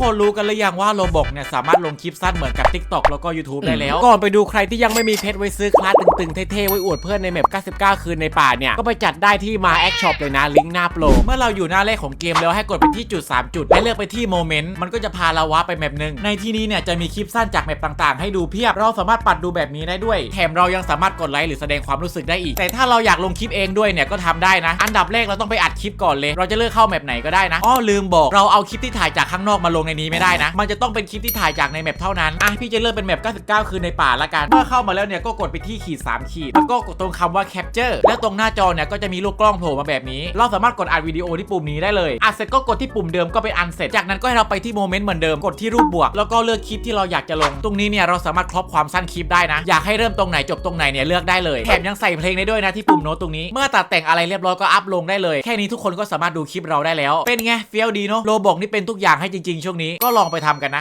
คนรู้กันหรือยังว่าโลบอกเนี่ยสามารถลงคลิปสั้นเหมือนกับ TikTok แล้วก็ YouTube ได้แล้ว ก่อนไปดูใครที่ยังไม่มีเพชรไว้ซื้อคลาสตึงๆ เท่ๆ ไว้อวดเพื่อนในแมป 99 คืนในป่าเนี่ย ก็ไปจัดได้ที่มาแอคช็อปเลยนะ ลิงก์หน้าโปร เมื่อเราอยู่หน้าเลขของเกมแล้วให้กดไปที่จุด 3 จุด และเลือกไปที่โมเมนต์มันก็จะพาเราวาร์ปไปแมปหนึ่งในที่นี้เนี่ยจะมีคลิปสั้นจากแมปต่างๆ ให้ดูเพียบเราสามารถปัดดูแบบนี้ได้ด้วย แถมเรายังสามารถกดไลค์หรือแสดงความรู้สึกได้อีก แต่ถ้าเราอยากลงคลิปเองด้วยเนี่ยก็ทำได้นะ อันดับแรกเราต้องไปอัดคลิปก่อนเลย เราจะเลือกเข้าแมปไหนก็ได้นะอ้อลืมบอกเราเอาคลิปที่ถ่ายจากข้างนอกมาลงในนี้ไม่ได้นะ มันจะต้องเป็นคลิปที่ถ่ายจากในแมปเท่านั้น อะพี่จะเลือกเป็นแมป 99 คืนในป่าละกัน เมื่อเข้ามาแล้วเนี่ยก็กดไปที่ขีด 3 ขีด แล้วก็กดตรงคำว่า capture แล้วตรงหน้าจอเนี่ยก็จะมีลูกกล้องโผล่มาแบบนี้ เราสามารถกดอัดวิดีโอที่ปุ่มนี้ได้เลย อัดเสร็จก็กดที่ปุ่มเดิมก็เป็นอันเสร็จ จากนั้นก็ให้เราไปที่โมเมนต์เหมือนเดิม กดที่รูปบวก แล้วก็เลือกคลิปที่เราอยากจะลง ตรงนี้เนี่ยเราสามารถครอปความสั้นคลิปได้นะ อยากให้เริ่มตรงไหนจบตรงไหนเนี่ยเลือกได้เลย แถมยังใส่เพลงได้ด้วยนะที่ปุ่มโน้ตตรงนี้ เมื่อตัดแต่งอะไรเรียบร้อยก็อัพลงได้เลย แค่นี้ทุกคนก็สามารถดูคลิปเราได้แล้ว เป็นไงเฟี้ยวดีเนาะโลบอกนี่เป็นทุกอย่างให้จริงๆช่วงนี้ก็ลองไปทำกันนะ